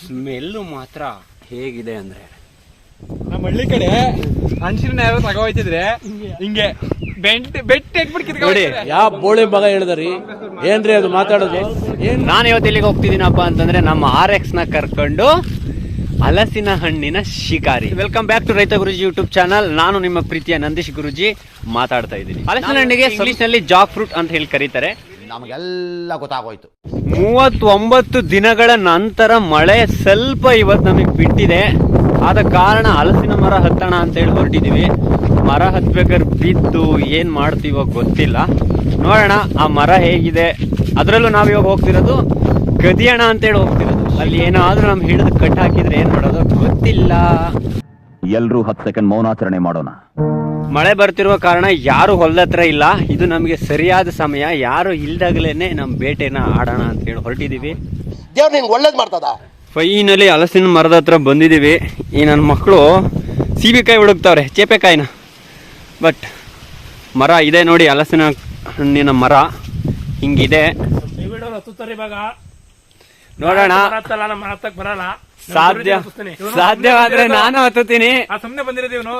Smell ಮಾತ್ರ ಹೇಗಿದೆ ಅಂದ್ರೆ. ನಮ್ಮ ಹಳ್ಳಿ ಕಡೆ ಹಂಚಿನ ಯಾರೋ ತಗೋಯ್ತಿದ್ರೆ ಹಿಂಗೆ ಬೆಂಟ್ ಬೆಟ್ಟ ಇಟ್ಬಿಟ್ಟು ನೋಡಿ ಯಾವ ಬೋಳಿ ಮಗ ಹೇಳಿದ್ರಿ? ಏನ್ರಿ ಅದು ಮಾತಾಡೋದು? ಏನ್ ನಾನು ಇವತ್ತು ಇಲ್ಲಿಗೆ ಹೋಗ್ತಿದ್ದೀನಪ್ಪ ಅಂತಂದ್ರೆ ನಮ್ಮ ಆರ್ ಎಕ್ಸ್ನ ಕರ್ಕೊಂಡು ಹಲಸಿನ ಹಣ್ಣಿನ ಶಿಕಾರಿ. ವೆಲ್ಕಮ್ ಬ್ಯಾಕ್ ಟು ರೈತ ಗುರುಜಿ ಯೂಟ್ಯೂಬ್ ಚಾನಲ್ ನಾನು ನಿಮ್ಮ ಪ್ರೀತಿಯ ನಂದೀಶ್ ಗುರುಜಿ ಮಾತಾಡ್ತಾ ಇದ್ದೀನಿ. ಹಲಸಿನ ಹಣ್ಣಿಗೆ ಇಂಗ್ಲಿಷ್ನಲ್ಲಿ ಜಾಕ್ ಫ್ರೂಟ್ ಅಂತ ಹೇಳಿ ಕರೀತಾರೆ. ನಮಗೆಲ್ಲ ಗೊತ್ತಾಗೋಯ್ತು. ಮೂವತ್ತೊಂಬತ್ತು ದಿನಗಳ ನಂತರ ಮಳೆ ಸ್ವಲ್ಪ ಇವತ್ತು ನಮಗೆ ಬಿಟ್ಟಿದೆ. ಆದ ಕಾರಣ ಹಲಸಿನ ಮರ ಹತ್ತಣ ಅಂತ ಹೇಳಿ ಹೊರಟಿದೀವಿ ಮರ ಹತ್ಬೇಕಾದ್ರೆ ಬಿದ್ದು ಏನ್ ಮಾಡ್ತೀವೋ ಗೊತ್ತಿಲ್ಲ. ನೋಡೋಣ ಆ ಮರ ಹೇಗಿದೆ? ಅದರಲ್ಲೂ ನಾವು ಇವಾಗ ಹೋಗ್ತಿರೋದು ಗದಿಯಣ ಅಂತೇಳಿ ಹೋಗ್ತಿರೋದು. ಅಲ್ಲಿ ಏನಾದ್ರೂ ನಮ್ ಹಿಡಿದು ಕಟ್ ಹಾಕಿದ್ರೆ ಏನ್ ಮಾಡೋದು ಗೊತ್ತಿಲ್ಲ. ಎಲ್ಲರೂ ಹತ್ತು ಸೆಕೆಂಡ್ ಮೌನಾಚರಣೆ ಮಾಡೋಣ. ಮಳೆ ಬರ್ತಿರುವ ಕಾರಣ ಯಾರು ಹೊಲದ ಹತ್ರ ಇಲ್ಲ. ಇದು ನಮಗೆ ಸರಿಯಾದ ಸಮಯ. ಯಾರು ಇಲ್ದಾಗಲೇನೆ ನಮ್ಮ ಬೇಟೆನ ಆಡೋಣ ಅಂತ ಹೇಳಿ ಹೊರಟಿದೀವಿ. ದೇವ್ರು ನಿಂಗೆ ಒಳ್ಳೇದು ಮಾಡ್ತದ? ಫೈನಲಿ ಹಲಸಿನ ಮರದ ಹತ್ರ ಬಂದಿದ್ದೀವಿ ಈ ನನ್ನ ಮಕ್ಕಳು ಸೀಬೆಕಾಯಿ ಹುಡುಕ್ತಾವ್ರೆ ಚೇಪೆಕಾಯಿನ. ಬಟ್ ಮರ ಇದೆ ನೋಡಿ ಹಲಸಿನ ಹಣ್ಣಿನ ಮರ ಹಿಂಗಿದೆ. ದಯವಿಟ್ಟು ಹತ್ತುತ್ತಾರೆ ಇವಾಗ ನೋಡೋಣ. ನಮ್ಮ ಬರಲ್ಲ. ಸಾಧ್ಯ. ಸಾಧ್ಯವಾದ್ರೆ ನಾನು ಹತ್ತುತ್ತೀನಿ. ಆ ಸುಮ್ನೆ ಬಂದಿರೋದು ಇವನು.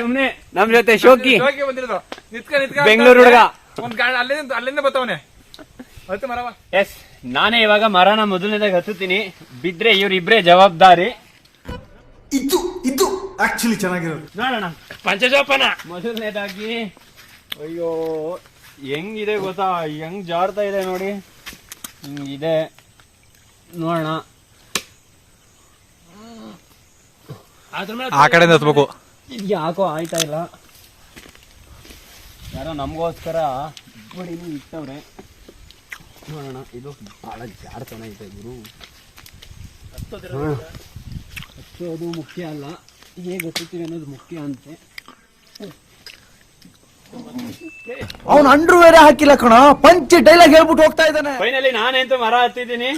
ಸುಮ್ನೆ ನಮ್ ಜೊತೆ ಶೋಕಿ. ಬಂದಿರೋದು. ನಿತ್ಕ ನಿತ್ಕ ಬೆಂಗಳೂರು ಹುಡುಗ. ಒಂದ್ ಗಾಡಿ ಅಲ್ಲಿಂದ ಅಲ್ಲಿಂದ ಬರ್ತಾವನೆ. ಹತ್ತು ಮರವ? ಎಸ್ ನಾನೇ ಇವಾಗ ಮರನ ಮೊದಲನೇದಾಗ ಹತ್ತುತ್ತೀನಿ. ಬಿದ್ರೆ ಇವ್ರಿಬ್ರೇ ಜವಾಬ್ದಾರಿ. ಇದು ಇದು ಆಕ್ಚುಲಿ ಚೆನ್ನಾಗಿರೋದು. ನೋಡೋಣ. ಪಂಚಜೋಪನ. ಮೊದಲನೇದಾಗಿ ಅಯ್ಯೋ ಹೆಂಗಿದೆ ಗೊತ್ತಾ? ಹೆಂಗ್ ಜಾರ್ತಾ ಇದೆ ನೋಡಿ. ಹಿಂಗಿದೆ ನೋಡೋಣ ಅದ್ರ ಮೇಲೆ ಆ ಕಡೆ ಹತ್ಬೇಕು. ಇದು ಯಾಕೋ ಆಯ್ತಾ ಇಲ್ಲ? ಯಾರೋ ನಮಗೋಸ್ಕರ ಇಟ್ಟವ್ರೆ. ನೋಡೋಣ ಇದು ಬಹಳ ಜಾಡತನ ಐತೆ ಗುರು. ಹಚ್ಚೋದು ಮುಖ್ಯ ಅಲ್ಲ. ಹೇಗೆ ಹಚ್ಚುತ್ತೀವಿ ಅನ್ನೋದು ಮುಖ್ಯ ಅಂತೆ. ಅವನು ಅಂಡ್ರೂ ಬೇರೆ ಹಾಕಿಲ್ಲ ಕಣ. ಪಂಚ ಡೈಲಾಗ್ ಹೇಳ್ಬಿಟ್ಟು ಹೋಗ್ತಾ ಇದ್ದಾನೆ. ಫೈನಲಿ ನಾನೆಂತ ಮರ ಹತ್ತಿದ್ದೀನಿ.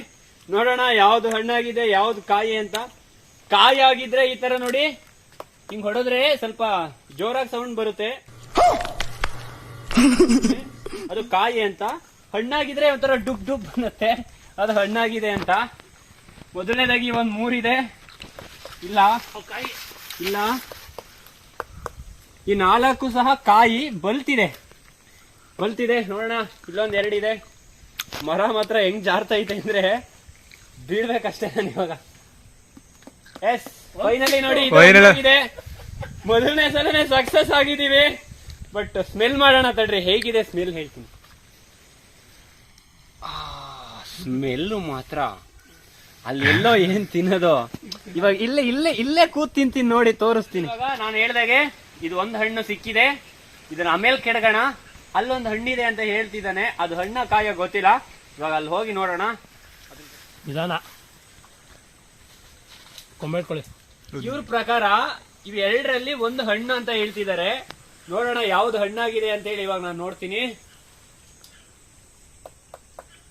ನೋಡೋಣ ಯಾವ್ದು ಹಣ್ಣಾಗಿದೆ ಯಾವ್ದು ಕಾಯಿ ಅಂತ. ಕಾಯಿ ಆಗಿದ್ರೆ ಈ ತರ ನೋಡಿ. ಹಿಂಗ್ ಹೊಡೆದ್ರೆ ಸ್ವಲ್ಪ ಜೋರಾಗಿ ಸೌಂಡ್ ಬರುತ್ತೆ. ಅದು ಕಾಯಿ ಅಂತ. ಹಣ್ಣಾಗಿದ್ರೆ ಒಂಥರ ಡುಬ್ ಡುಬ್ ಬರುತ್ತೆ ಅದು ಹಣ್ಣಾಗಿದೆ ಅಂತ. ಮೊದಲನೇದಾಗಿ ಒಂದ್ ಮೂರಿದೆ. ಇಲ್ಲ. ಕಾಯಿ ಇಲ್ಲ. ಈ ನಾಲ್ಕು ಸಹ ಕಾಯಿ ಬಲ್ತಿದೆ. ಬಲ್ತಿದೆ, ನೋಡೋಣ. ಇಲ್ಲೊಂದ್ ಎರಡಿದೆ. ಮರ ಮಾತ್ರ ಹೆಂಗ್ ಜಾರ್ತಾ ಐತೆ ಅಂದ್ರೆ ಬೀಳ್ಬೇಕಷ್ಟೇ ನಾನು ಇವಾಗ. ಎಸ್ ಫೈನಲಿ ನೋಡಿ ಇದು ಮೊದಲನೇ ಸಲನೇ ಸಕ್ಸಸ್ ಆಗಿದ್ದೀವಿ. ಬಟ್ ಸ್ಮೆಲ್ ಮಾಡೋಣ ತಡ್ರಿ ಹೇಗಿದೆ ಸ್ಮೆಲ್ ಹೇಳ್ತೀನಿ. ಸ್ಮೆಲ್ ಮಾತ್ರ. ಅಲ್ಲೆಲ್ಲೋ ಏನ್ ತಿನ್ನೋದು? ಇವಾಗ ಇಲ್ಲೇ ಇಲ್ಲೇ ಇಲ್ಲೇ ಕೂತ್ ತಿಂತೀನಿ ನೋಡಿ ತೋರಿಸ್ತೀನಿ. ಇವಾಗ ನಾನು ಹೇಳ್ದಾಗೆ ಇದು ಒಂದ್ ಹಣ್ಣು ಸಿಕ್ಕಿದೆ. ಇದನ್ನ ಆಮೇಲೆ ಕೆಡಗೋಣ. ಅಲ್ಲೊಂದು ಹಣ್ಣಿದೆ ಅಂತ ಹೇಳ್ತಿದ್ದಾನೆ. ಅದು ಹಣ್ಣ ಕಾಯ ಗೊತ್ತಿಲ್ಲ. ಇವಾಗ ಅಲ್ಲಿ ಹೋಗಿ ನೋಡೋಣ. ನಿಧಾನ. ಕೊಂಬೆ ಇಟ್ಕೊಳ್ಳಿ ಇವ್ರ ಪ್ರಕಾರ ಇವ್ ಎರಡರಲ್ಲಿ ಒಂದು ಹಣ್ಣು ಅಂತ ಹೇಳ್ತಿದ್ದಾರೆ ನೋಡೋಣ ಯಾವ್ದು ಹಣ್ಣಾಗಿದೆ ಅಂತ ಹೇಳಿ ಇವಾಗ ನಾನು ನೋಡ್ತೀನಿ.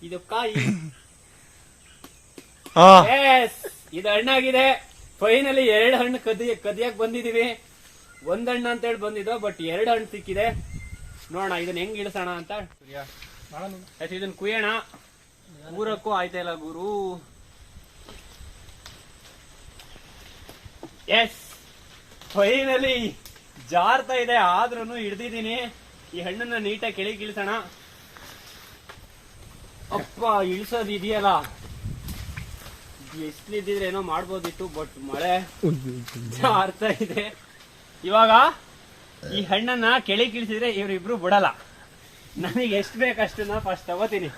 ಇದು ಕಾಯಿ. Yes! ಇದು ಹಣ್ಣಾಗಿದೆ. ಫೈನಲಿ ಎರಡು ಹಣ್ಣು ಕದಿಯ ಕದಿಯಕ್ ಬಂದಿದೀವಿ. ಒಂದ್ ಹಣ್ಣು ಅಂತ ಹೇಳಿ ಬಂದಿದ್ದು ಬಟ್ ಎರಡು ಹಣ್ಣು ಸಿಕ್ಕಿದೆ. ನೋಡೋಣ ಇದನ್ನ ಹೆಂಗ್ ಇಳಿಸೋಣ ಅಂತ. ಆಯ್ತು, ಇದನ್ನ ಕುಯ್ಯೋಣ. ಊರಕ್ಕೂ ಆಯ್ತಾ ಇಲ್ಲ ಗುರು. ಎಸ್ ಫೈನಲಿ ಜಾರ್ತಾ ಇದೆ. ಆದ್ರೂ ಹಿಡ್ದಿದ್ದೀನಿ. ಈ ಹಣ್ಣನ್ನ ನೀಟಾಗಿ ಕೆಳಗೆ ಇಳಿಸೋಣ ಅಪ್ಪ ಇಳಿಸೋದು ಇದೆಯಲ್ಲ? ಎಷ್ಟಿದ್ರೆ ಏನೋ ಮಾಡ್ಬೋದಿತ್ತು ಬಟ್ ಮಳೆ ಜಾರ್ತಾ ಇದೆ. ಇವಾಗ ಈ ಹಣ್ಣನ್ನ ಕೆಳಗೆ ಇಳಿಸಿದ್ರೆ ಇವ್ರಿಬ್ರು ಬಿಡಲ್ಲ. ನನಗೆ ಎಷ್ಟು ಬೇಕು ಅಷ್ಟನ್ನ ಫಸ್ಟ್ ತಗೋತೀನಿ.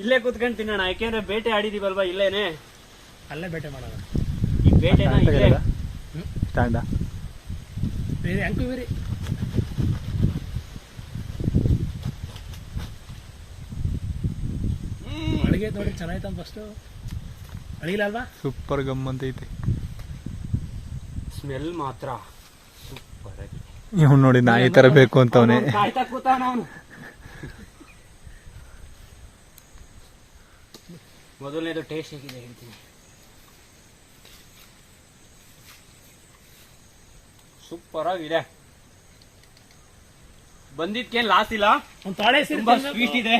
ಇಲ್ಲೇ ಕುತ್ಕೊಂಡು ತಿನ್ನೋಣ. ಯಾಕೆಂದ್ರೆ ಬೇಟೆ ಆಡಿದೀವಲ್ವಾ ಇಲ್ಲೇನೆ? ಅಲ್ಲೇ ಬೇಟೆ ಮಾಡೋಣ. ಈ ಬೇಟೆನ ಇಲ್ಲೇ ಬೇರೆ ಅಂಕು ಬೇರೆ. ಅಡಿಗೆ ನೋಡಿ ಚೆನ್ನಾಯ್ತು ಫಸ್ಟ್ ಅಡಿಗಿಲ್ಲ ಅಲ್ವಾ? ಸೂಪರ್ ಗಮ್ ಅಂತ ಐತಿ. ಸ್ಮೆಲ್ ಮಾತ್ರ ಸೂಪರ್ ಆಗಿ. ಇವ್ನು ನೋಡಿ ನಾಯಿ ತರ ಬೇಕು ಅಂತವನೇ. ಅವ್ನು ಕಾಯ್ತಾ ಕೂತಾನ ಅವನು. ಮೊದಲನೇದು ಟೇಸ್ಟ್ ಹೇಗಿದೆ ಹೇಳ್ತೀನಿ. ಸೂಪರ್ ಆಗಿದೆ ಬಂದಿದ್ಕೇನ್ ಲಾಸ್ ಇಲ್ಲ? ಒಂದು ತಾಳೆ ತುಂಬಾ ಸ್ವೀಟ್ ಇದೆ.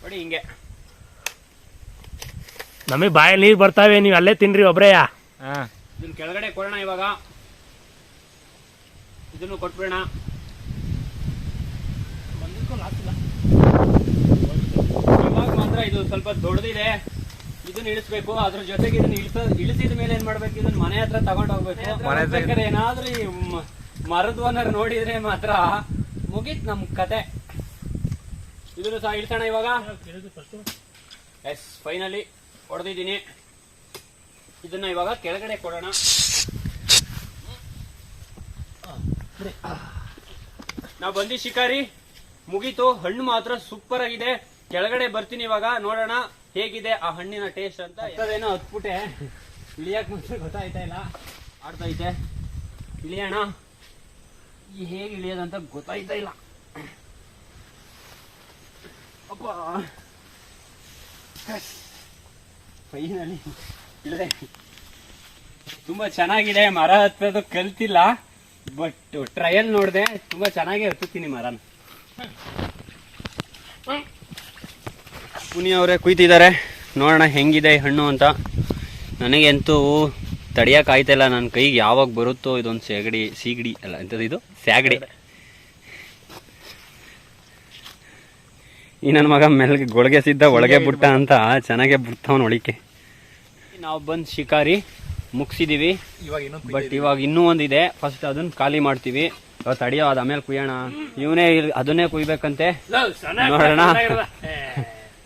ನೋಡಿ ಹಿಂಗೆ. ನಮಗೆ ಬಾಯಲ್ಲಿ ನೀರು ಬರ್ತಾವೆ ನೀವು ಅಲ್ಲೇ ತಿನ್ರಿ ಒಬ್ರೇಯ ಹಾ. ಇದನ್ನ ಕೆಳಗಡೆ ಕೊಡೋಣ ಇವಾಗ. ಇದನ್ನು ಕೊಟ್ಬಿಡೋಣ. ಇವಾಗ ಮಾತ್ರ ಇದು ಸ್ವಲ್ಪ ದೊಡ್ಡದಿದೆ. ಇದನ್ನ ಇಳಿಸ್ಬೇಕು ಅದ್ರ ಜೊತೆಗೆ ಇದನ್ನ ಇಳಿಸ ಇಳಿಸಿದ ಮೇಲೆ ಏನ್ ಮಾಡ್ಬೇಕು ಇದನ್ನ ಮನೆ ಹತ್ರ ತಗೊಂಡ್ ಹೋಗ್ಬೇಕು. ಏನಾದ್ರೂ ಈ ಮರದ ಓನರ್ ನೋಡಿದ್ರೆ ಮಾತ್ರ ಮುಗೀತ್ ನಮ್ ಕತೆ. ಇದನ್ನು ಸಹ ಇಳಿಸೋಣ ಇವಾಗ. ಎಸ್ ಫೈನಲಿ ಹೊಡೆದಿದ್ದೀನಿ. ಇದನ್ನ ಇವಾಗ ಕೆಳಗಡೆ ಕೊಡೋಣ. ನಾವು ಬಂದಿ ಶಿಕಾರಿ ಮುಗೀತು. ಹಣ್ಣು ಮಾತ್ರ ಸೂಪರ್ ಆಗಿದೆ. ಕೆಳಗಡೆ ಬರ್ತೀನಿ ಇವಾಗ ನೋಡೋಣ. ಹೇಗಿದೆ ಆ ಹಣ್ಣಿನ ಟೇಸ್ಟ್ ಅಂತ ಅದೇನೋ ಹತ್ಬಿಟ್ಟೆ ಇಳಿಯಕ್ ಮುಂಚೆ ಗೊತ್ತಾಯ್ತಾ ಇಲ್ಲ. ಆಡ್ತೈತೆ. ಇಳಿಯೋಣ. ಈ ಹೇಗೆ ಇಳಿಯೋದಂತ ಗೊತ್ತಾಯ್ತಾ ಇಲ್ಲ. ಅಪ್ಪ. ಫೈನಲಿ ಇಳಿದೆ. ತುಂಬಾ ಚೆನ್ನಾಗಿದೆ. ಮರ ಹತ್ತೋದು ಕಲ್ತಿಲ್ಲ. ಬಟ್ ಟ್ರಯಲ್ ನೋಡಿದೆ. ತುಂಬಾ ಚೆನ್ನಾಗಿ ಹತ್ತುತ್ತೀನಿ ಮರನ. ಪುನಿ ಅವರೇ ಕುಯ್ತಿದ್ದಾರೆ. ನೋಡೋಣ ಹೆಂಗಿದೆ ಹಣ್ಣು ಅಂತ. ನನಗಂತೂ ಇಲ್ಲ. ನನ್ನ ಕೈಗೆ ಯಾವಾಗ ಬರುತ್ತೋ ಇದೊಂದು ಸೆಗಡಿ ಸೀಗಡಿ ಅಲ್ಲ ಎಂಥದ್ದು ಇದು? ಸ್ಯಾಗಡಿ ಈ ನನ್ನ ಮಗ ಮೆಲ್ಗೆ ಗೊಳಗೆ ಸಿದ್ದ ಒಳಗೆ ಬಿಟ್ಟ ಅಂತ ಚೆನ್ನಾಗೆ ಬಿಡ್ತಾವನ್ ಒಳಿಕೆ ನಾವು ಬಂದು ಶಿಕಾರಿ ಮುಗಿಸಿದೀವಿ. ಇವಾಗ ಬಟ್ ಇವಾಗ ಇನ್ನೂ ಒಂದಿದೆ. ಫಸ್ಟ್ ಅದನ್ನ ಖಾಲಿ ಮಾಡ್ತೀವಿ. ಇವತ್ತು ತಡಿಯೋ ಅದು ಆಮೇಲೆ ಕುಯ್ಯೋಣ. ಇವನೇ ಅದನ್ನೇ ಕುಯ್ಬೇಕಂತೆ. ನೋಡೋಣ.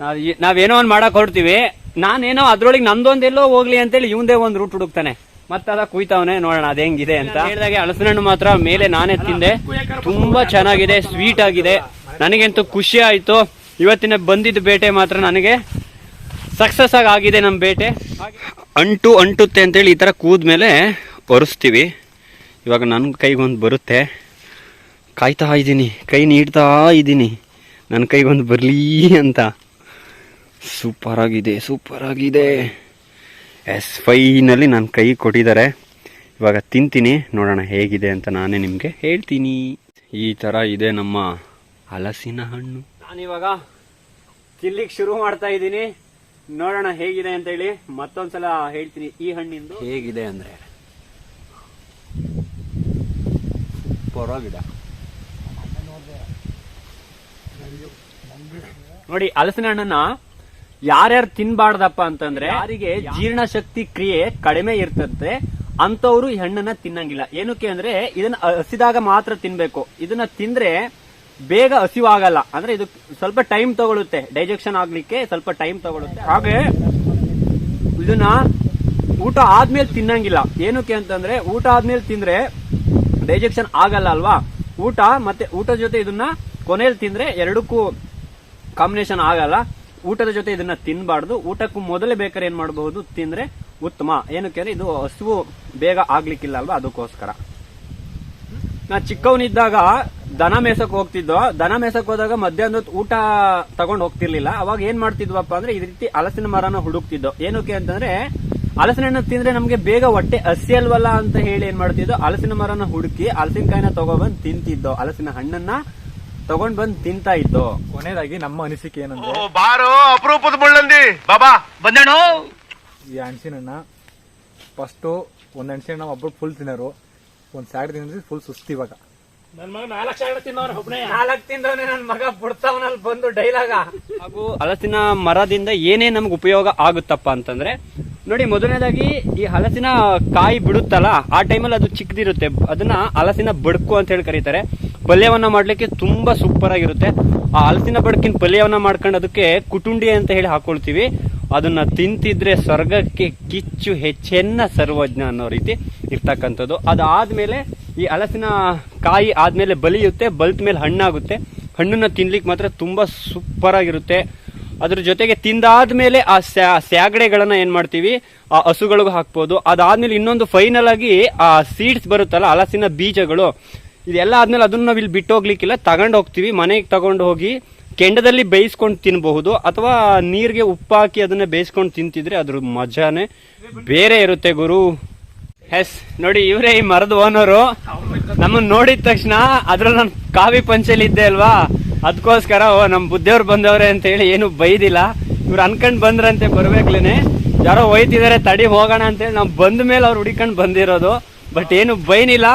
ನಾವ್ ನಾವೇನೋ ಒಂದ್ ಮಾಡಕ್ ಹೊರಡ್ತೀವಿ ನಾನೇನೋ ಅದ್ರೊಳಗೆ ನಂದೊಂದೆಲ್ಲೋ ಹೋಗ್ಲಿ ಅಂತೇಳಿ ಇವಂದೇ ಒಂದ್ ರೂಟ್ ಹುಡುಕ್ತಾನೆ. ಮತ್ತೆ ಅದ ಕುಯ್ತಾವನೆ ನೋಡೋಣ ಅದ್ ಹೆಂಗಿದೆ ಅಂತ ಹೇಳಿದಾಗೆ ಹಲಸಿನ ಹಣ್ಣು ಮಾತ್ರ ಮೇಲೆ ನಾನೇ ತಿಂದೆ. ತುಂಬಾ ಚೆನ್ನಾಗಿದೆ ಸ್ವೀಟ್ ಆಗಿದೆ. ನನಗಂತೂ ಖುಷಿ ಆಯ್ತು. ಇವತ್ತಿನ ಬಂದಿದ್ದ ಬೇಟೆ ಮಾತ್ರ ನನಗೆ ಸಕ್ಸಸ್ ಆಗಿ ಆಗಿದೆ ನಮ್ಮ ಬೇಟೆ. ಅಂಟು ಅಂಟುತ್ತೆ ಅಂತೇಳಿ ಈ ಥರ ಕೂದ್ಮೇಲೆ ಒರೆಸ್ತೀವಿ. ಇವಾಗ ನನ್ನ ಕೈಗೊಂದು ಬರುತ್ತೆ. ಕಾಯ್ತಾ ಇದ್ದೀನಿ ಕೈ ನೀಡ್ತಾ ಇದ್ದೀನಿ ನನ್ನ ಕೈಗೊಂದು ಬರಲಿ ಅಂತ. ಸೂಪರ್ ಆಗಿದೆ ಸೂಪರ್ ಆಗಿದೆ ಎಸ್ ಫೈನಲ್ಲಿ ನನ್ನ ಕೈ ಕೊಟ್ಟಿದ್ದಾರೆ. ಇವಾಗ ತಿಂತೀನಿ ನೋಡೋಣ ಹೇಗಿದೆ ಅಂತ ನಾನೇ ನಿಮಗೆ ಹೇಳ್ತೀನಿ. ಈ ಥರ ಇದೆ ನಮ್ಮ ಹಲಸಿನ ಹಣ್ಣು. ನಾನಿವಾಗ ತಿನ್ಲಿಕ್ಕೆ ಶುರು ಮಾಡ್ತಾ ಇದ್ದೀನಿ. ನೋಡೋಣ ಹೇಗಿದೆ ಅಂತ ಹೇಳಿ ಮತ್ತೊಂದ್ಸಲ ಹೇಳ್ತೀನಿ ಈ ಹಣ್ಣಿಂದು. ಹೇಗಿದೆ ಅಂದರೆ? ಪರವಾಗಿಲ್ಲ ನೋಡಿ ಹಲಸಿನ ಹಣ್ಣನ್ನ ಯಾರ್ಯಾರು ತಿನ್ಬಾರ್ದಪ್ಪ ಅಂತಂದ್ರೆ ಯಾರಿಗೆ ಜೀರ್ಣಶಕ್ತಿ ಕ್ರಿಯೆ ಕಡಿಮೆ ಇರ್ತದೆ ಅಂತವ್ರು ಈ ಹಣ್ಣನ್ನ ತಿನ್ನಂಗಿಲ್ಲ. ಏನಕ್ಕೆ ಅಂದ್ರೆ ಇದನ್ನ ಹಸಿದಾಗ ಮಾತ್ರ ತಿನ್ಬೇಕು. ಇದನ್ನ ತಿಂದ್ರೆ ಬೇಗ ಹಸಿವಾಗಲ್ಲ. ಅಂದ್ರೆ ಇದು ಸ್ವಲ್ಪ ಟೈಮ್ ತಗೊಳುತ್ತೆ. ಡೈಜೆಕ್ಷನ್ ಆಗ್ಲಿಕ್ಕೆ ಸ್ವಲ್ಪ ಟೈಮ್ ತಗೊಳುತ್ತೆ. ಹಾಗೆ ಇದನ್ನ ಊಟ ಆದ್ಮೇಲೆ ತಿನ್ನಂಗಿಲ್ಲ. ಏನಕ್ಕೆ ಅಂತಂದ್ರೆ ಊಟ ಆದ್ಮೇಲೆ ತಿಂದ್ರೆ ಡೈಜೆಕ್ಷನ್ ಆಗಲ್ಲ ಅಲ್ವಾ? ಊಟ ಮತ್ತೆ ಊಟದ ಜೊತೆ ಇದನ್ನ ಕೊನೆಯಲ್ಲಿ ತಿಂದ್ರೆ ಎರಡಕ್ಕೂ ಕಾಂಬಿನೇಷನ್ ಆಗಲ್ಲ. ಊಟದ ಜೊತೆ ಇದನ್ನ ತಿನ್ಬಾರ್ದು. ಊಟಕ್ಕೂ ಮೊದಲೇ ಬೇಕಾದ್ರೆ ಏನ್ ಮಾಡಬಹುದು? ತಿಂದ್ರೆ ಉತ್ತಮ. ಏನಕ್ಕೆ ಅಂದ್ರೆ ಇದು ಹಸುವು ಬೇಗ ಆಗ್ಲಿಕ್ಕಿಲ್ಲ ಅಲ್ವಾ? ಅದಕ್ಕೋಸ್ಕರ. ನಾ ಚಿಕ್ಕವನಿದ್ದಾಗ ದನ ಮೇಸಕ್ ಹೋಗ್ತಿದ್ದೋ ದನ ಮೇಸಕ್ ಹೋದಾಗ ಮಧ್ಯಾಹ್ನದ ಊಟ ತಗೊಂಡ್ ಹೋಗ್ತಿರ್ಲಿಲ್ಲ. ಅವಾಗ ಏನ್ ಮಾಡ್ತಿದ್ವಪ್ಪ ಅಂದ್ರೆ ಈ ರೀತಿ ಹಲಸಿನ ಮರನ ಹುಡುಕ್ತಿದ್ದೋ. ಏನಕ್ಕೆ ಅಂತಂದ್ರೆ ಹಲಸಿನ ಹಣ್ಣು ತಿಂದ್ರೆ ನಮ್ಗೆ ಬೇಗ ಹೊಟ್ಟೆ ಹಸಿ ಅಲ್ವಲ್ಲ ಅಂತ ಹೇಳಿ ಏನ್ ಮಾಡ್ತಿದ್ದೋ? ಹಲಸಿನ ಮರನ ಹುಡುಕಿ ಹಲಸಿನಕಾಯಿನ ತಗೊಬಂದು ತಿಂತಿದ್ದೋ. ಹಲಸಿನ ಹಣ್ಣನ್ನ ತಗೊಂಡ್ ಬಂದ್ ತಿಂತಾ ಇದ್ದು? ಕೊನೆಯದಾಗಿ ನಮ್ಮ ಅನಿಸಿಕೆ ಏನಂದ್ರೆ ಬಾರೋ ಅಪರೂಪದ ಮುಳ್ಳಂದಿ ಬಾಬಾ ಬಂದೇಣು ಈ ಹಣ್ಸಿನಣ್ಣ ಫಸ್ಟು ಒಂದ್ ಹಣ್ಸಿನ ಒಬ್ರು ಫುಲ್ ತಿನ್ನೋರು. ಒಂದ್ ಸ್ಯಾಡ್ ತಿಂದ್ರೆ ಫುಲ್ ಸುಸ್ತಿ ಇವಾಗ. ನನ್ ಮಗ ನಾಲ್ಕು ಸಾವಿರ ಒಬ್ಬನೇ ನಾಲ್ಕು ತಿಂದವನೇ ನನ್ ಮಗ ಬಿಡ್ತಾವನಲ್ಲಿ ಬಂದು ಡೈಲಾಗ. ಹಾಗೂ ಹಲಸಿನ ಮರದಿಂದ ಏನೇ ನಮ್ಗೆ ಉಪಯೋಗ ಆಗುತ್ತಪ್ಪ ಅಂತಂದ್ರೆ ನೋಡಿ ಮೊದಲನೇದಾಗಿ ಈ ಹಲಸಿನ ಕಾಯಿ ಬಿಡುತ್ತಲ್ಲ ಆ ಟೈಮಲ್ಲಿ ಅದು ಚಿಕ್ಕದಿರುತ್ತೆ. ಅದನ್ನ ಹಲಸಿನ ಬಡ್ಕು ಅಂತ ಹೇಳಿ ಕರೀತಾರೆ. ಪಲ್ಯವನ್ನ ಮಾಡ್ಲಿಕ್ಕೆ ತುಂಬಾ ಸೂಪರ್ ಆಗಿರುತ್ತೆ. ಆ ಹಲಸಿನ ಬಡ್ಕಿನ ಪಲ್ಯವನ್ನ ಮಾಡ್ಕೊಂಡು ಅದಕ್ಕೆ ಕುಟುಂಡಿ ಅಂತ ಹೇಳಿ ಹಾಕೊಳ್ತೀವಿ. ಅದನ್ನ ತಿಂತಿದ್ರೆ ಸ್ವರ್ಗಕ್ಕೆ ಕಿಚ್ಚು ಹೆಚ್ಚೆನ್ನ ಸರ್ವಜ್ಞ ಅನ್ನೋ ರೀತಿ ಇರ್ತಕ್ಕಂಥದ್ದು. ಅದಾದ್ಮೇಲೆ ಈ ಹಲಸಿನ ಕಾಯಿ ಆದ್ಮೇಲೆ ಬಲಿಯುತ್ತೆ, ಬಲ್ತ ಮೇಲೆ ಹಣ್ಣಾಗುತ್ತೆ. ಹಣ್ಣನ್ನ ತಿನ್ಲಿಕ್ಕೆ ಮಾತ್ರ ತುಂಬಾ ಸೂಪರ್ ಆಗಿರುತ್ತೆ ಅದ್ರ ಜೊತೆಗೆ ತಿಂದಾದ್ಮೇಲೆ ಆ ಸ್ಯಾ, ಸ್ಯಾಗಡೆಗಳನ್ನ ಏನ್ ಮಾಡ್ತೀವಿ? ಆ ಹಸುಗಳಿಗೂ ಹಾಕ್ಬೋದು. ಅದಾದ್ಮೇಲೆ ಇನ್ನೊಂದು ಫೈನಲ್ ಆಗಿ ಆ ಸೀಡ್ಸ್ ಬರುತ್ತಲ್ಲ ಹಲಸಿನ ಬೀಜಗಳು. ಇದೆಲ್ಲ ಆದ್ಮೇಲೆ ಅದನ್ನ ನಾವು ಇಲ್ಲಿ ಬಿಟ್ಟು ಹೋಗ್ಲಿಕ್ಕಿಲ್ಲ ತಗೊಂಡು ಹೋಗ್ತೀವಿ. ಮನೆಗೆ ತಗೊಂಡು ಹೋಗಿ ಕೆಂಡದಲ್ಲಿ ಬೇಯಿಸ್ಕೊಂಡು ತಿನ್ಬಹುದು. ಅಥವಾ ನೀರಿಗೆ ಉಪ್ಪು ಹಾಕಿ ಅದನ್ನ ಬೇಯಿಸ್ಕೊಂಡು ತಿಂತಿದ್ರೆ ಅದ್ರ ಮಜಾನೇ ಬೇರೆ ಇರುತ್ತೆ ಗುರು. ಎಸ್, ನೋಡಿ ಇವರೇ ಈ ಮರದ ಓನರು. ನಮ್ಮನ್ನ ನೋಡಿದ ತಕ್ಷಣ ಅದ್ರಲ್ಲಿ ನಾನು ಕಾವಿ ಪಂಚಲ್ಲಿ ಇದ್ದೆ ಅಲ್ವಾ? ಅದಕ್ಕೋಸ್ಕರ ಓ, ನಮ್ ಬುದ್ಧಿಯವ್ರು ಬಂದವ್ರೆ ಅಂತ ಹೇಳಿ ಏನು ಬೈದಿಲ್ಲ. ಇವ್ರು ಅನ್ಕೊಂಡು ಬಂದ್ರಂತೆ ಬರ್ಬೇಕ್ಲೇನೆ. ಯಾರೋ ಹೋಯ್ತಿದಾರೆ ತಡಿ ಹೋಗೋಣ ಅಂತೇಳಿ ನಾವು ಬಂದ ಮೇಲೆ ಅವ್ರು ಹುಡಿಕೊಂಡು ಬಂದಿರೋದು. ಬಟ್ ಏನು ಬೈನಿಲ್ಲ.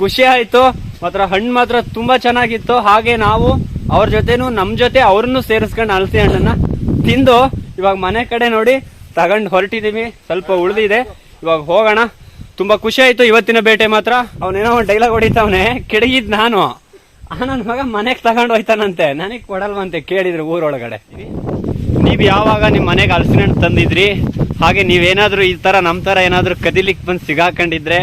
ಖುಷಿ ಆಯ್ತು. ಮಾತ್ರ ಹಣ್ಣು ಮಾತ್ರ ತುಂಬಾ ಚೆನ್ನಾಗಿತ್ತು. ಹಾಗೆ ನಾವು ಅವ್ರ ಜೊತೆನೂ ನಮ್ಮ ಜೊತೆ ಅವ್ರನ್ನು ಸೇರಿಸ್ಕೊಂಡು ಹಲಸಿ ಹಣ್ಣನ್ನ ತಿಂದು ಇವಾಗ ಮನೆ ಕಡೆ ನೋಡಿ ತಗೊಂಡು ಹೊರಟಿದ್ದೀವಿ ಸ್ವಲ್ಪ ಉಳಿದಿದೆ. ಇವಾಗ ಹೋಗೋಣ. ತುಂಬಾ ಖುಷಿ ಆಯ್ತು. ಇವತ್ತಿನ ಬೇಟೆ ಮಾತ್ರ. ಅವನೇನೋ ಒಂದು ಡೈಲಾಗ್ ಹೊಡಿತಾವನೆ. ಕೆಡಗಿದ್ ನಾನು. ಆ ನನ್ನ ಮಗ ಮನೆಗೆ ತಗೊಂಡು ಹೋಯ್ತಾನಂತೆ. ನನಗೆ ಕೊಡಲ್ವಂತೆ ಕೇಳಿದ್ರು ಊರೊಳಗಡೆ. ನೀವ್ ಯಾವಾಗ ನಿಮ್ ಮನೆಗೆ ಹಲಸಿನ ಹಣ್ಣು ತಂದಿದ್ರಿ? ಹಾಗೆ ನೀವೇನಾದ್ರೂ ಈ ತರ ನಮ್ ತರ ಏನಾದರೂ ಕದಿಲಿಕ್ ಬಂದು ಸಿಗಾಕೊಂಡಿದ್ರೆ,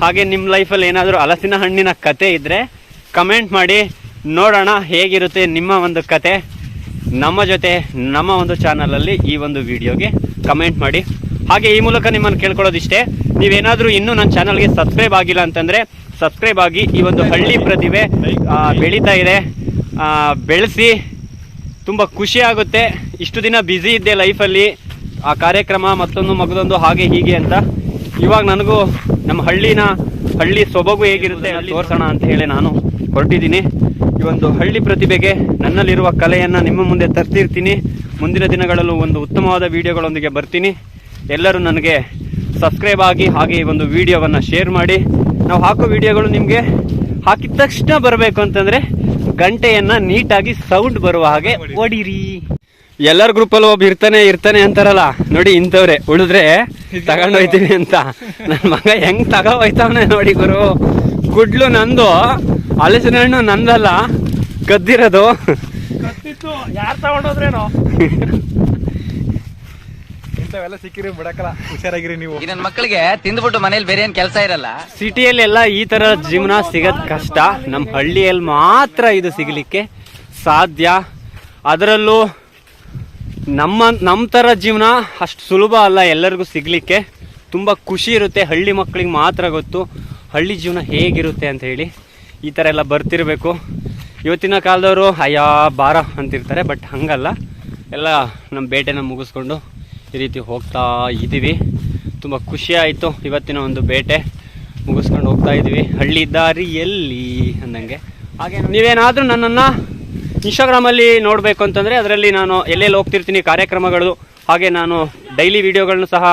ಹಾಗೆ ನಿಮ್ ಲೈಫಲ್ಲಿ ಏನಾದರೂ ಹಲಸಿನ ಹಣ್ಣಿನ ಕತೆ ಇದ್ರೆ ಕಮೆಂಟ್ ಮಾಡಿ. ನೋಡೋಣ ಹೇಗಿರುತ್ತೆ ನಿಮ್ಮ ಒಂದು ಕತೆ. ನಮ್ಮ ಜೊತೆ, ನಮ್ಮ ಒಂದು ಚಾನಲ್ ಅಲ್ಲಿ ಈ ಒಂದು ವಿಡಿಯೋಗೆ ಕಮೆಂಟ್ ಮಾಡಿ. ಹಾಗೆ ಈ ಮೂಲಕ ನಿಮ್ಮನ್ನು ಕೇಳ್ಕೊಳ್ಳೋದಿಷ್ಟೇ. ನೀವೇನಾದ್ರೂ ಇನ್ನೂ ನನ್ನ ಚಾನಲ್ಗೆ ಸಬ್ಸ್ಕ್ರೈಬ್ ಆಗಿಲ್ಲ ಅಂತಂದ್ರೆ ಸಬ್ಸ್ಕ್ರೈಬ್ ಆಗಿ ಈ ಒಂದು ಹಳ್ಳಿ ಪ್ರತಿಭೆ ಬೆಳೀತಾ ಇದೆ. ಬೆಳೆಸಿ. ತುಂಬ ಖುಷಿ ಆಗುತ್ತೆ. ಇಷ್ಟು ದಿನ ಬ್ಯುಸಿ ಇದ್ದೆ ಲೈಫಲ್ಲಿ ಆ ಕಾರ್ಯಕ್ರಮ ಮತ್ತೊಂದು ಮಗದೊಂದು ಹಾಗೆ ಹೀಗೆ ಅಂತ. ಇವಾಗ ನನಗೂ ನಮ್ಮ ಹಳ್ಳಿನ, ಹಳ್ಳಿ ಸೊಬಗು ಹೇಗಿರುತ್ತೆ ಅಲ್ಲಿ ತೋರಿಸೋಣ ಅಂತ ಹೇಳಿ ನಾನು ಹೊರಟಿದ್ದೀನಿ. ಈ ಒಂದು ಹಳ್ಳಿ ಪ್ರತಿಭೆಗೆ ನನ್ನಲ್ಲಿರುವ ಕಲೆಯನ್ನು ನಿಮ್ಮ ಮುಂದೆ ತರ್ತಿರ್ತೀನಿ. ಮುಂದಿನ ದಿನಗಳಲ್ಲೂ ಒಂದು ಉತ್ತಮವಾದ ವಿಡಿಯೋಗಳೊಂದಿಗೆ ಬರ್ತೀನಿ. ಎಲ್ಲರೂ ನನಗೆ ಸಬ್ಸ್ಕ್ರೈಬ್ ಆಗಿ ಹಾಗೆ ಈ ಒಂದು ವಿಡಿಯೋವನ್ನು ಶೇರ್ ಮಾಡಿ. ನಾವು ಹಾಕೋ ವಿಡಿಯೋಗಳು ನಿಮಗೆ ಹಾಕಿದ ತಕ್ಷಣ ಬರಬೇಕು ಅಂತಂದರೆ ಗಂಟೆಯನ್ನು ನೀಟಾಗಿ ಸೌಂಡ್ ಬರುವ ಹಾಗೆ ಹೊಡಿರಿ ಎಲ್ಲರ ಗ್ರೂಪಲ್ಲಿ ಒಬ್ಬ ಇರ್ತಾನೆ ಇರ್ತಾನೆ ಅಂತಾರಲ್ಲ. ನೋಡಿ ಇಂಥವ್ರೆ ಉಳಿದ್ರೆ ತಗೊಂಡೋಯ್ತೀನಿ ಅಂತ. ನನ್ನ ಮಗ ಹೆಂಗ್ ತಗೋ ಹೋಯ್ತಾವನೆ ನೋಡಿ ಗುರು. ಗುಡ್ಲು ನಂದು ಹಲಸಿನ ಹಣ್ಣು ನಂದಲ್ಲ. ಕದ್ದಿರೋದು ಯಾರು ತಗೊಂಡೋದ್ರೇನೋ ಇಂಥವೆಲ್ಲ ಸಿಕ್ಕಿರಿ ಬಿಡಕಲ್ಲ ಹುಷಾರಾಗಿರಿ ನೀವು. ಇದನ್ ಮಕ್ಕಳಿಗೆ ತಿಂದ್ಬಿಟ್ಟು ಮನೇಲಿ ಬೇರೆ ಏನ್ ಕೆಲಸ ಇರಲ್ಲ? ಸಿಟಿಯಲ್ಲೆಲ್ಲ ಈ ತರ ಜೀವನ ಸಿಗೋದ್ ಕಷ್ಟ. ನಮ್ಮ ಹಳ್ಳಿಯಲ್ಲಿ ಮಾತ್ರ ಇದು ಸಿಗಲಿಕ್ಕೆ ಸಾಧ್ಯ. ಅದರಲ್ಲೂ ನಮ್ಮ ನಮ್ಮ ಥರ ಜೀವನ ಅಷ್ಟು ಸುಲಭ ಅಲ್ಲ ಎಲ್ಲರಿಗೂ ಸಿಗಲಿಕ್ಕೆ. ತುಂಬ ಖುಷಿ ಇರುತ್ತೆ. ಹಳ್ಳಿ ಮಕ್ಕಳಿಗೆ ಮಾತ್ರ ಗೊತ್ತು ಹಳ್ಳಿ ಜೀವನ ಹೇಗಿರುತ್ತೆ ಅಂತ ಹೇಳಿ. ಈ ಥರ ಎಲ್ಲ ಬರ್ತಿರಬೇಕು. ಇವತ್ತಿನ ಕಾಲದವರು ಅಯ್ಯ ಬಾರ ಅಂತಿರ್ತಾರೆ. ಬಟ್ ಹಂಗಲ್ಲ. ಎಲ್ಲ ನಮ್ಮ ಬೇಟೆನ ಮುಗಿಸ್ಕೊಂಡು ಈ ರೀತಿ ಹೋಗ್ತಾ ಇದ್ದೀವಿ. ತುಂಬ ಆಯಿತು ಇವತ್ತಿನ ಒಂದು ಬೇಟೆ ಮುಗಿಸ್ಕೊಂಡು ಹೋಗ್ತಾ ಇದ್ದೀವಿ. ಹಳ್ಳಿ ದಾರಿ ಎಲ್ಲಿ ಅಂದಂಗೆ. ಹಾಗೆ ನೀವೇನಾದರೂ ನನ್ನನ್ನು ಇನ್ಸ್ಟಾಗ್ರಾಮಲ್ಲಿ ನೋಡಬೇಕು ಅಂತಂದರೆ ಅದರಲ್ಲಿ ನಾನು ಎಲ್ಲೆಲ್ಲಿ ಹೋಗ್ತಿರ್ತೀನಿ, ಕಾರ್ಯಕ್ರಮಗಳು, ಹಾಗೆ ನಾನು ಡೈಲಿ ವಿಡಿಯೋಗಳನ್ನು ಸಹ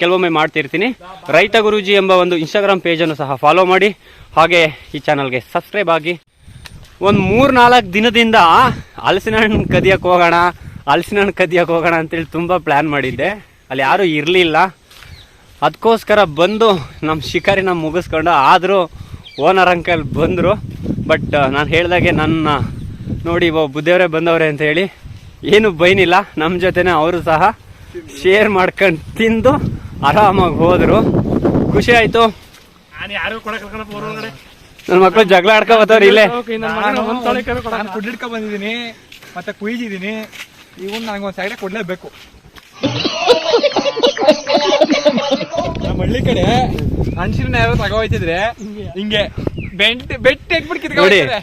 ಕೆಲವೊಮ್ಮೆ ಮಾಡ್ತಿರ್ತೀನಿ. ರೈತ ಗುರೂಜಿ ಎಂಬ ಒಂದು ಇನ್ಸ್ಟಾಗ್ರಾಮ್ ಪೇಜನ್ನು ಸಹ ಫಾಲೋ ಮಾಡಿ. ಹಾಗೆ ಈ ಚಾನಲ್ಗೆ ಸಬ್ಸ್ಕ್ರೈಬ್ ಆಗಿ. ಒಂದು ಮೂರು ನಾಲ್ಕು ದಿನದಿಂದ ಹಲಸಿನ ಹಣ್ಣು ಕದಿಯಕ್ಕೆ ಹೋಗೋಣ. ಹಲಸಿನ ಹಣ್ಣು ಕದಿಯಕ್ಕೆ ಹೋಗೋಣ ಅಂತೇಳಿ ತುಂಬ ಪ್ಲ್ಯಾನ್ ಮಾಡಿದ್ದೆ. ಅಲ್ಲಿ ಯಾರೂ ಇರಲಿಲ್ಲ. ಅದಕ್ಕೋಸ್ಕರ ಬಂದು ನಮ್ಮ ಶಿಕಾರಿನ ಮುಗಿಸ್ಕೊಂಡು ಆದರೂ ಓನರ್ ಅಂಕಲ್ ಬಂದರು. ಬಟ್ ನಾನು ಹೇಳ್ದಾಗೆ ನನ್ನ ನೋಡಿ ಇವ ಬುದ್ಧಿಯವರೇ ಬಂದವ್ರೆ ಅಂತ ಹೇಳಿ ಏನು ಬೈನಿಲ್ಲ. ನಮ್ಮ ಜೊತೆನೇ ಅವರು ಸಹ ಶೇರ್ ಮಾಡ್ಕೊಂಡು ತಿಂದು ಆರಾಮಾಗಿ ಹೋದರು. ಖುಷಿ ಆಯಿತು. ನನ್ನ ಮಕ್ಕಳು ಜಗಳ ಆಡ್ಕೊಬತ್ತವ್ರಿ ಇಲ್ಲೇ. ನಾನು ಫುಡ್ ಹಿಡ್ಕೊಂಡ್ ಬಂದಿದ್ದೀನಿ. ಮತ್ತೆ ಕುಯ್ದಿದ್ದೀನಿ ಇವನ್ ಒಂದ್ ಸೈಡ್ ಕೊಡ್ಲೇಬೇಕು. ನಮ್ಮ ಹಳ್ಳಿ ಕಡೆ ಹಣ್ಸಿನ ಯಾರೋ ತಗೋಯ್ತಿದ್ರೆ ಹಿಂಗೆ. ಬೆಂಟ್ ಬೆಟ್ಟ ಇಟ್ಬಿಟ್ಟು ಕಿತ್ಕೊಂಡ್ರೆ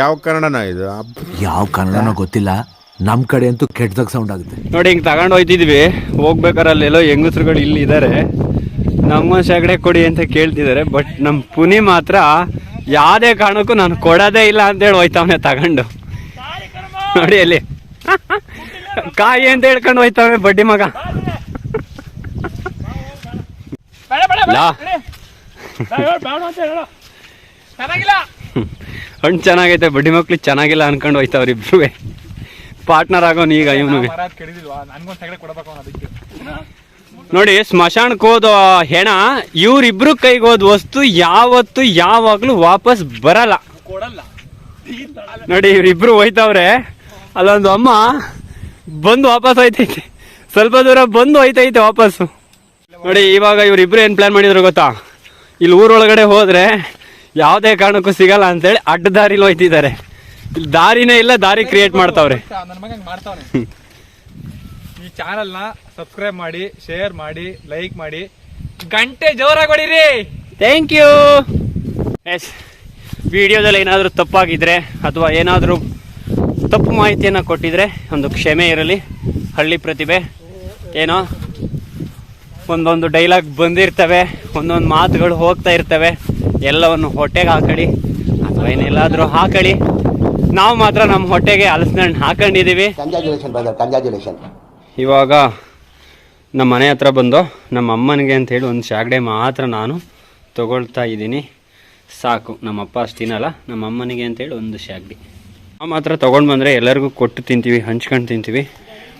ಯಾವ ಕನ್ನಡನ ಇದು? ಯಾವ ಕನ್ನಡನೋ ಗೊತ್ತಿಲ್ಲ. ನಮ್ ಕಡೆ ಅಂತೂ ಕೆಟ್ಟದಾಗ ಸೌಂಡ್ ಆಗುತ್ತೆ. ನೋಡಿ ಹಿಂಗೆ ತಗೊಂಡು ಹೋಯ್ತಿದ್ವಿ. ಹೋಗ್ಬೇಕಾರೆ ಅಲ್ಲೆಲ್ಲೋ ಹೆಂಗಸ್ರುಗಳು ಇಲ್ಲಿ ಇದ್ದಾರೆ ನಮ್ಮ ಸಗಡೆ ಕೊಡಿ ಅಂತ ಕೇಳ್ತಿದ್ದಾರೆ ಬಟ್ ನಮ್ಮ ಪುನಿ ಮಾತ್ರ ಯಾವುದೇ ಕಾರಣಕ್ಕೂ ನಾನು ಕೊಡೋದೇ ಇಲ್ಲ ಅಂತೇಳಿ ಹೋಯ್ತಾವನೆ ತಗೊಂಡು. ನೋಡಿ ಅಲ್ಲಿ. ಕಾಯಿ ಅಂತ ಹೇಳ್ಕೊಂಡು ಹೋಯ್ತಾವೆ ಬಡ್ಡಿ ಮಗ. ಹಣ್ಣು ಚೆನ್ನಾಗೈತೆ ಬಡ್ಡಿ ಮಕ್ಳು ಚೆನ್ನಾಗಿಲ್ಲ ಅನ್ಕೊಂಡು ಹೋಯ್ತಾವ್ರಿ ಇಬ್ರು ಪಾರ್ಟ್ನರ್ ಆಗೋನು ಈಗ ಇವನು ನೋಡಿ ಸ್ಮಶಾನಕ್ಕೆ ಹೋದ ಹೆಣ ಇವ್ರಿಬ್ರು ಕೈಗೆ ಹೋದ ವಸ್ತು ಯಾವತ್ತು ಯಾವಾಗ್ಲೂ ವಾಪಸ್ ಬರಲ್ಲ. ಕೊಡಲ್ಲ. ನೋಡಿ ಇವ್ರಿಬ್ರು ಹೋಯ್ತವ್ರೆ. ಅಲ್ಲೊಂದು ಅಮ್ಮ ಬಂದು ವಾಪಸ್ ಹೋಯ್ತೈತೆ. ಸ್ವಲ್ಪ ದೂರ ಬಂದು ಹೋಯ್ತೈತೆ ವಾಪಸ್ಸು. ನೋಡಿ ಇವಾಗ ಇವ್ರಿಬ್ರು ಏನ್ ಪ್ಲಾನ್ ಮಾಡಿದ್ರು ಗೊತ್ತಾ? ಇಲ್ಲಿ ಊರೊಳಗಡೆ ಹೋದ್ರೆ ಯಾವುದೇ ಕಾರಣಕ್ಕೂ ಸಿಗಲ್ಲ ಅಂತೇಳಿ ಅಡ್ಡ ದಾರಿಲಿ ಹೋಯ್ತಿದ್ದಾರೆ. ಇಲ್ಲಿ ದಾರಿನೇ ಇಲ್ಲ ದಾರಿ ಕ್ರಿಯೇಟ್ ಮಾಡ್ತಾವ್ರೆ. ನನ್ನ ಮಗ ಹಂಗ್ ಮಾಡ್ತಾವನೆ ಈ ಚಾನಲ್ನ ಸಬ್ಸ್ಕ್ರೈಬ್ ಮಾಡಿ ಶೇರ್ ಮಾಡಿ ಲೈಕ್ ಮಾಡಿ. ಗಂಟೆ ಜೋರಾಗಿ ಹೊಡಿರಿ! ಥ್ಯಾಂಕ್ ಯು ಎಸ್ ವಿಡಿಯೋದಲ್ಲಿ ಏನಾದರೂ ತಪ್ಪಾಗಿದ್ರೆ ಅಥವಾ ಏನಾದರೂ ತಪ್ಪು ಮಾಹಿತಿಯನ್ನು ಕೊಟ್ಟಿದ್ರೆ ಒಂದು ಕ್ಷಮೆ ಇರಲಿ ಹಳ್ಳಿ ಪ್ರತಿಭೆ ಏನೋ ಒಂದೊಂದು ಡೈಲಾಗ್ ಬಂದಿರ್ತವೆ ಒಂದೊಂದು ಮಾತುಗಳು ಹೋಗ್ತಾ ಇರ್ತವೆ ಎಲ್ಲವನ್ನು ಹೊಟ್ಟೆಗೆ ಹಾಕಳಿ ಅಥವಾ ಏನೆಲ್ಲಾದರೂ ಹಾಕಳಿ ನಾವು ಮಾತ್ರ ನಮ್ಮ ಹೊಟ್ಟೆಗೆ ಹಲಸಿನ ಹಣ್ಣು ಹಾಕೊಂಡಿದ್ದೀವಿ ಇವಾಗ ನಮ್ಮ ಮನೆ ಹತ್ರ ಬಂದು ನಮ್ಮ ಅಮ್ಮನಿಗೆ ಅಂತೇಳಿ ಒಂದು ಶಾಗಡೆ ಮಾತ್ರ ನಾನು ತಗೊಳ್ತಾ ಇದ್ದೀನಿ. ಸಾಕು ನಮ್ಮಪ್ಪ ಅಷ್ಟು ತಿನ್ನಲ್ಲ ನಮ್ಮ ಅಮ್ಮನಿಗೆ ಅಂತೇಳಿ ಒಂದು ಶಾಗಡಿ ಆ ಮಾತ್ರ ತೊಗೊಂಡು ಬಂದರೆ ಎಲ್ಲರಿಗೂ ಕೊಟ್ಟು ತಿಂತೀವಿ, ಹಂಚ್ಕೊಂಡು ತಿಂತೀವಿ.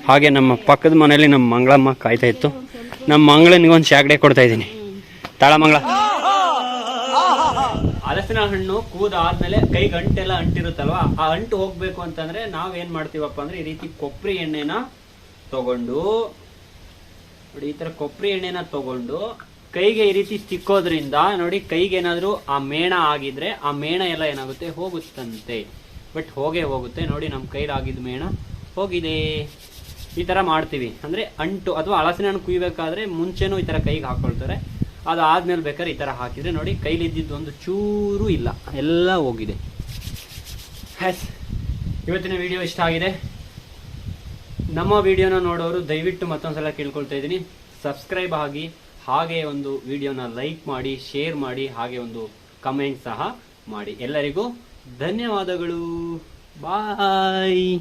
ಹಾಗೆ ನಮ್ಮ ಪಕ್ಕದ ಮನೇಲಿ ನಮ್ಮ ಮಂಗಳಮ್ಮ ಕಾಯ್ತಾ ಇತ್ತು. ನಮ್ಮ ಮಂಗಳನಿಗೆ ಒಂದು ಶಾಗಡೆ ಕೊಡ್ತಾ ಇದ್ದೀನಿ. ತಾಳಮಂಗಳ ಹಲಸಿನ ಹಣ್ಣು ಕೂದಾದ್ಮೇಲೆ ಕೈ ಗಂಟೆಲ್ಲ ಅಂಟಿರುತ್ತಲ್ವ? ಆ ಅಂಟು ಹೋಗ್ಬೇಕು ಅಂತಂದ್ರೆ ನಾವೇನ್ ಮಾಡ್ತೀವಪ್ಪ ಅಂದ್ರೆ ಈ ರೀತಿ ಕೊಬ್ಬರಿ ಎಣ್ಣೆನ ತಗೊಂಡು, ನೋಡಿ ಈ ತರ ಕೊಬ್ಬರಿ ಎಣ್ಣೆನ ತಗೊಂಡು ಕೈಗೆ ಈ ರೀತಿ ಸಿಕ್ಕೋದ್ರಿಂದ ನೋಡಿ ಕೈಗೆ ಏನಾದ್ರು ಆ ಮೇಣ ಆಗಿದ್ರೆ ಆ ಮೇಣ ಎಲ್ಲ ಏನಾಗುತ್ತೆ? ಹೋಗುತ್ತಂತೆ. ಬಟ್ ಹೋಗೇ ಹೋಗುತ್ತೆ. ನೋಡಿ ನಮ್ಮ ಕೈಲಾಗಿದ್ದ ಮೇಣ ಹೋಗಿದೆ. ಈ ಥರ ಮಾಡ್ತೀವಿ. ಅಂದರೆ ಅಂಟು ಅಥವಾ ಹಳಸಿನ ಹಣ್ಣು ಕುಯ್ಬೇಕಾದ್ರೆ ಮುಂಚೆನೂ ಈ ಥರ ಕೈಗೆ ಹಾಕ್ಕೊಳ್ತಾರೆ ಅದು ಆದ್ಮೇಲೆ ಬೇಕಾದ್ರೆ ಈ ಥರ ಹಾಕಿದರೆ ನೋಡಿ ಕೈಲಿದ್ದಿದ್ದು ಒಂದು ಚೂರು ಇಲ್ಲ. ಎಲ್ಲ ಹೋಗಿದೆ. ಹ್ಯಾಸ್ ಇವತ್ತಿನ ವಿಡಿಯೋ ಇಷ್ಟ ಆಗಿದೆ. ನಮ್ಮ ವಿಡಿಯೋನ ನೋಡೋರು ದಯವಿಟ್ಟು ಮತ್ತೊಂದ್ಸಲ ಕೇಳ್ಕೊಳ್ತಾ ಇದ್ದೀನಿ. ಸಬ್ಸ್ಕ್ರೈಬ್ ಆಗಿ, ಹಾಗೆ ಒಂದು ವಿಡಿಯೋನ ಲೈಕ್ ಮಾಡಿ ಶೇರ್ ಮಾಡಿ, ಹಾಗೆ ಒಂದು ಕಮೆಂಟ್ ಸಹ ಮಾಡಿ. ಎಲ್ಲರಿಗೂ ಧನ್ಯವಾದಗಳು. ಬಾಯ್.